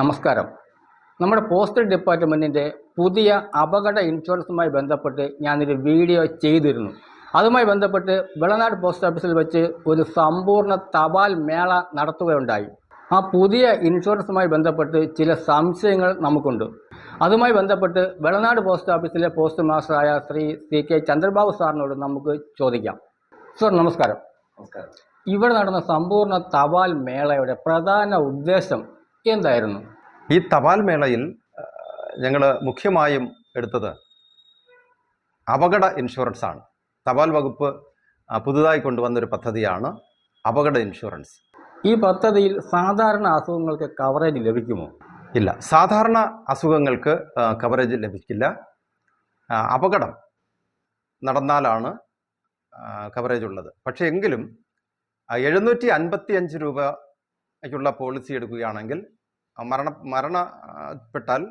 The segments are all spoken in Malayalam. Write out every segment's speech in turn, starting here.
നമസ്കാരം. നമ്മുടെ പോസ്റ്റൽ ഡിപ്പാർട്ട്മെന്റിന്റെ പുതിയ അപകട ഇൻഷുറൻസുമായി ബന്ധപ്പെട്ട് ഞാനൊരു വീഡിയോ ചെയ്തിരുന്നു. അതുമായി ബന്ധപ്പെട്ട് വെളനാട് പോസ്റ്റ് ഓഫീസിൽ വെച്ച് ഒരു സമ്പൂർണ തപാൽ മേള നടത്തുകയുണ്ടായി. ആ പുതിയ ഇൻഷുറൻസുമായി ബന്ധപ്പെട്ട് ചില സംശയങ്ങൾ നമുക്കുണ്ട്. അതുമായി ബന്ധപ്പെട്ട് വെളനാട് പോസ്റ്റ് ഓഫീസിലെ പോസ്റ്റ് മാസ്റ്ററായ ശ്രീ സി കെ ചന്ദ്രബാബു സാറിനോട് നമുക്ക് ചോദിക്കാം. സർ നമസ്കാരം. നമസ്കാരം. ഇവിടെ നടന്ന സമ്പൂർണ തപാൽ മേളയുടെ പ്രധാന ഉദ്ദേശം എന്തായിരുന്നു? ഈ തപാൽ മേളയിൽ ഞങ്ങൾ മുഖ്യമായും എടുത്തത് അപകട ഇൻഷുറൻസ് ആണ്. തപാൽ വകുപ്പ് പുതുതായി കൊണ്ടുവന്നൊരു പദ്ധതിയാണ് അപകട ഇൻഷുറൻസ്. ഈ പദ്ധതിയിൽ സാധാരണ അസുഖങ്ങൾക്ക് കവറേജ് ലഭിക്കുമോ? ഇല്ല. സാധാരണ അസുഖങ്ങൾക്ക് കവറേജ് ലഭിക്കില്ല. അപകടം നടന്നാലാണ് കവറേജ് ഉള്ളത്. പക്ഷേ എങ്കിലും എഴുന്നൂറ്റി അൻപത്തി അഞ്ച് രൂപയ്ക്കുള്ള പോളിസി എടുക്കുകയാണെങ്കിൽ മരണ മരണപ്പെട്ടാൽ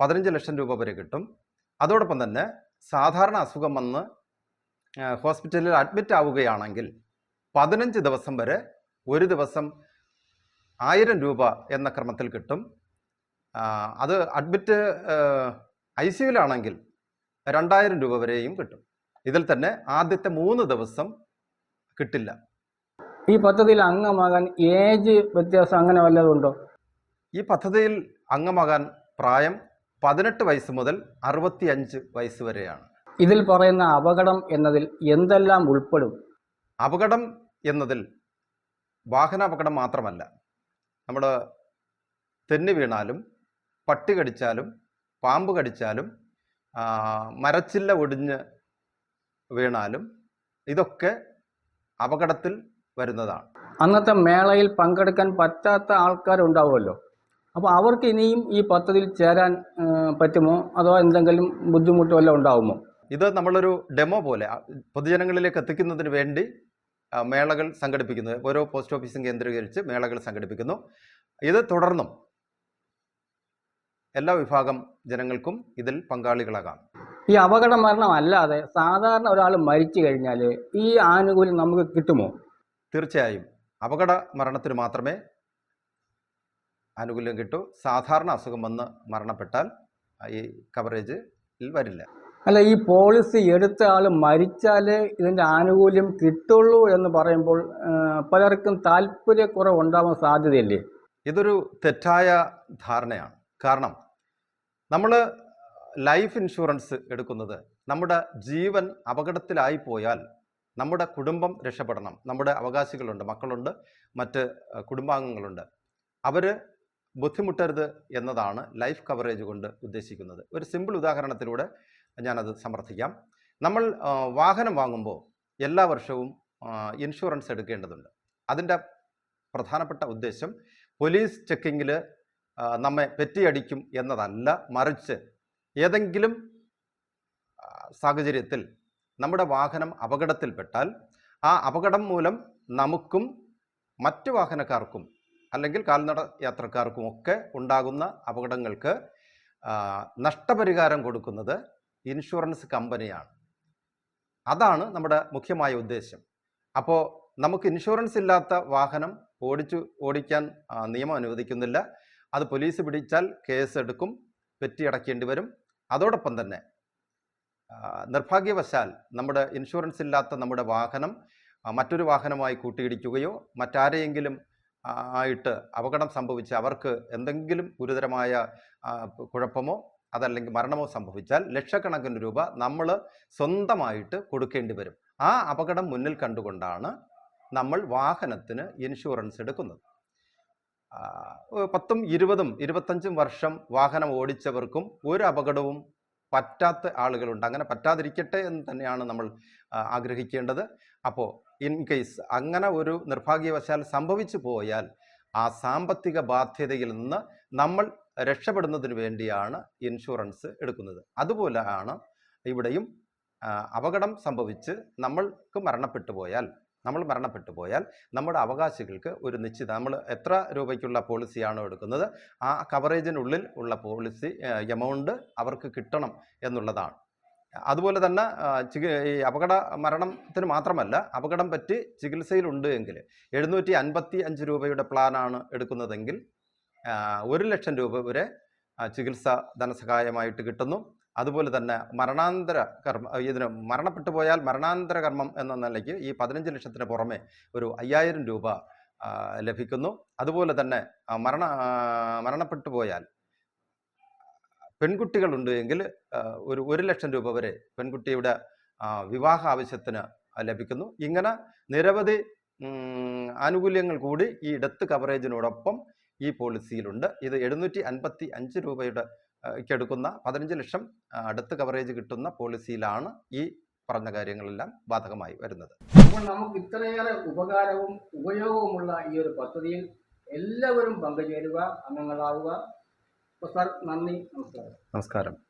പതിനഞ്ച് ലക്ഷം രൂപ വരെ കിട്ടും. അതോടൊപ്പം തന്നെ സാധാരണ അസുഖം വന്ന് ഹോസ്പിറ്റലിൽ അഡ്മിറ്റ് ആവുകയാണെങ്കിൽ പതിനഞ്ച് ദിവസം വരെ ഒരു ദിവസം ആയിരം രൂപ എന്ന ക്രമത്തിൽ കിട്ടും. അത് അഡ്മിറ്റ് ഐ സിയുലാണെങ്കിൽ രണ്ടായിരം രൂപ വരെയും കിട്ടും. ഇതിൽ തന്നെ ആദ്യത്തെ മൂന്ന് ദിവസം കിട്ടില്ല. ഈ പദ്ധതിയിൽ അംഗമാകാൻ ഏജ് വ്യത്യാസം അങ്ങനെ വല്ലതും ഉണ്ടോ? ഈ പദ്ധതിയിൽ അംഗമാകാൻ പ്രായം പതിനെട്ട് വയസ്സ് മുതൽ അറുപത്തിയഞ്ച് വയസ്സ് വരെയാണ്. ഇതിൽ പറയുന്ന അപകടം എന്നതിൽ എന്തെല്ലാം ഉൾപ്പെടും? അപകടം എന്നതിൽ വാഹനാപകടം മാത്രമല്ല. നമ്മൾ തെന്നി വീണാലും പട്ടി കടിച്ചാലും പാമ്പ് കടിച്ചാലും മരച്ചില്ല ഒടിഞ്ഞ് വീണാലും ഇതൊക്കെ അപകടത്തിൽ വരുന്നതാണ്. അന്നത്തെ മേളയിൽ പങ്കെടുക്കാൻ പറ്റാത്ത ആൾക്കാരുണ്ടാവുമല്ലോ. അപ്പോൾ അവർക്ക് ഇനിയും ഈ പദ്ധതിയിൽ ചേരാൻ പറ്റുമോ? അതോ എന്തെങ്കിലും ബുദ്ധിമുട്ടോ വല്ലതും ഉണ്ടാവുമോ? ഇത് നമ്മളൊരു ഡെമോ പോലെ പൊതുജനങ്ങളിലേക്ക് എത്തിക്കുന്നതിന് വേണ്ടി മേളകൾ സംഘടിപ്പിക്കുന്നു. ഓരോ പോസ്റ്റ് ഓഫീസും കേന്ദ്രീകരിച്ച് മേളകൾ സംഘടിപ്പിക്കുന്നു. ഇത് തുടർന്നും എല്ലാ വിഭാഗം ജനങ്ങൾക്കും ഇതിൽ പങ്കാളികളാകാം. ഈ അപകട മരണം അല്ലാതെ സാധാരണ ഒരാൾ മരിച്ചു കഴിഞ്ഞാൽ ഈ ആനുകൂല്യം നമുക്ക് കിട്ടുമോ? തീർച്ചയായും. അപകട മരണത്തിന് മാത്രമേ ആനുകൂല്യം കിട്ടും. സാധാരണ അസുഖം വന്ന് മരണപ്പെട്ടാൽ ഈ കവറേജ് വരില്ല. അല്ല ഈ പോളിസി എടുത്ത ആൾ മരിച്ചാലേ ഇതിന്റെ ആനുകൂല്യം കിട്ടുള്ളൂ എന്ന് പറയുമ്പോൾ പലർക്കും താല്പര്യക്കുറവ് ഉണ്ടാവാൻ സാധ്യതയില്ലേ? ഇതൊരു തെറ്റായ ധാരണയാണ്. കാരണം നമ്മൾ ലൈഫ് ഇൻഷുറൻസ് എടുക്കുന്നത് നമ്മുടെ ജീവൻ അപകടത്തിലായി പോയാൽ നമ്മുടെ കുടുംബം രക്ഷപ്പെടണം. നമ്മുടെ അവകാശികളുണ്ട് മക്കളുണ്ട് മറ്റ് കുടുംബാംഗങ്ങളുണ്ട്. അവർ ബുദ്ധിമുട്ടരുത് എന്നതാണ് ലൈഫ് കവറേജ് കൊണ്ട് ഉദ്ദേശിക്കുന്നത്. ഒരു സിമ്പിൾ ഉദാഹരണത്തിലൂടെ ഞാനത് സമർത്ഥിക്കാം. നമ്മൾ വാഹനം വാങ്ങുമ്പോൾ എല്ലാ വർഷവും ഇൻഷുറൻസ് എടുക്കേണ്ടതുണ്ട്. അതിന്റെ പ്രധാനപ്പെട്ട ഉദ്ദേശം പോലീസ് ചെക്കിങ്ങിൽ നമ്മെ പെറ്റിയടിക്കും എന്നതല്ല മറിച്ച് ഏതെങ്കിലും സാഹചര്യത്തിൽ നമ്മുടെ വാഹനം അപകടത്തിൽപ്പെട്ടാൽ ആ അപകടം മൂലം നമുക്കും മറ്റു വാഹനക്കാർക്കും അല്ലെങ്കിൽ കാൽനട യാത്രക്കാർക്കും ഒക്കെ ഉണ്ടാകുന്ന അപകടങ്ങൾക്ക് നഷ്ടപരിഹാരം കൊടുക്കുന്നത് ഇൻഷുറൻസ് കമ്പനിയാണ്. അതാണ് നമ്മുടെ മുഖ്യമായ ഉദ്ദേശം. അപ്പോൾ നമുക്ക് ഇൻഷുറൻസ് ഇല്ലാത്ത വാഹനം ഓടിച്ചു ഓടിക്കാൻ നിയമം അനുവദിക്കുന്നില്ല. അത് പോലീസ് പിടിച്ചാൽ കേസ് എടുക്കും പെറ്റി അടയ്ക്കേണ്ടി വരും. അതോടൊപ്പം തന്നെ നിർഭാഗ്യവശാൽ നമ്മുടെ ഇൻഷുറൻസ് ഇല്ലാത്ത നമ്മുടെ വാഹനം മറ്റൊരു വാഹനമായി കൂട്ടിയിടിക്കുകയോ മറ്റാരെയെങ്കിലും ആയിട്ട് അപകടം സംഭവിച്ച് അവർക്ക് എന്തെങ്കിലും ഗുരുതരമായ കുഴപ്പമോ അതല്ലെങ്കിൽ മരണമോ സംഭവിച്ചാൽ ലക്ഷക്കണക്കിന് രൂപ നമ്മൾ സ്വന്തമായിട്ട് കൊടുക്കേണ്ടി വരും. ആ അപകടം മുന്നിൽ കണ്ടുകൊണ്ടാണ് നമ്മൾ വാഹനത്തിന് ഇൻഷുറൻസ് എടുക്കുന്നത്. പത്തും ഇരുപതും ഇരുപത്തഞ്ചും വർഷം വാഹനം ഓടിച്ചവർക്കും ഒരു അപകടവും പറ്റാത്ത ആളുകളുണ്ട്. അങ്ങനെ പറ്റാതിരിക്കട്ടെ എന്ന് തന്നെയാണ് നമ്മൾ ആഗ്രഹിക്കേണ്ടത്. അപ്പോൾ ഇൻ കേസ് അങ്ങനെ ഒരു നിർഭാഗ്യവശാൽ സംഭവിച്ചു പോയാൽ ആ സാമ്പത്തിക ബാധ്യതയിൽ നിന്ന് നമ്മൾ രക്ഷപ്പെടുന്നതിന് വേണ്ടിയാണ് ഇൻഷുറൻസ് എടുക്കുന്നത്. അതുപോലെയാണ് ഇവിടെയും അപകടം സംഭവിച്ച് നമ്മൾക്ക് മരണപ്പെട്ടു പോയാൽ നമ്മൾ മരണപ്പെട്ടു പോയാൽ നമ്മുടെ അവകാശികൾക്ക് ഒരു നിശ്ചിത നമ്മൾ എത്ര രൂപയ്ക്കുള്ള പോളിസിയാണോ എടുക്കുന്നത് ആ കവറേജിനുള്ളിൽ ഉള്ള പോളിസി എമൗണ്ട് അവർക്ക് കിട്ടണം എന്നുള്ളതാണ്. അതുപോലെ തന്നെ ഈ അപകട മരണത്തിന് മാത്രമല്ല അപകടം പറ്റി ചികിത്സയിലുണ്ട് എങ്കിൽ എഴുന്നൂറ്റി അൻപത്തി അഞ്ച് രൂപയുടെ പ്ലാനാണ് എടുക്കുന്നതെങ്കിൽ ഒരു ലക്ഷം രൂപ വരെ ചികിത്സ ധനസഹായമായിട്ട് കിട്ടുന്നു. അതുപോലെ തന്നെ മരണാന്തര കർമ്മ ഇതിന് മരണപ്പെട്ടു പോയാൽ മരണാന്തര കർമ്മം എന്ന നിലയ്ക്ക് ഈ പതിനഞ്ച് ലക്ഷത്തിന് പുറമെ ഒരു അയ്യായിരം രൂപ ലഭിക്കുന്നു. അതുപോലെ തന്നെ മരണ മരണപ്പെട്ടു പോയാൽ പെൺകുട്ടികളുണ്ട് എങ്കിൽ ഒരു ഒരു ലക്ഷം രൂപ വരെ പെൺകുട്ടിയുടെ വിവാഹ ആവശ്യത്തിന് ലഭിക്കുന്നു. ഇങ്ങനെ നിരവധി ആനുകൂല്യങ്ങൾ കൂടി ഈ ഡെത്ത് കവറേജിനോടൊപ്പം ഈ പോളിസിയിലുണ്ട്. ഇത് എഴുന്നൂറ്റി അൻപത്തി അഞ്ച് രൂപയുടെ എടുക്കുന്ന പതിനഞ്ച് ലക്ഷം അടുത്ത് കവറേജ് കിട്ടുന്ന പോളിസിയിലാണ് ഈ പറഞ്ഞ കാര്യങ്ങളെല്ലാം ബാധകമായി വരുന്നത്. അപ്പോൾ നമുക്ക് ഇത്രയേറെ ഉപകാരവും ഉപയോഗവുമുള്ള ഈ ഒരു പദ്ധതിയിൽ എല്ലാവരും പങ്കുചേരുക അംഗങ്ങളാവുക. അപ്പോൾ സാർ നന്ദി. നമസ്കാരം. നമസ്കാരം.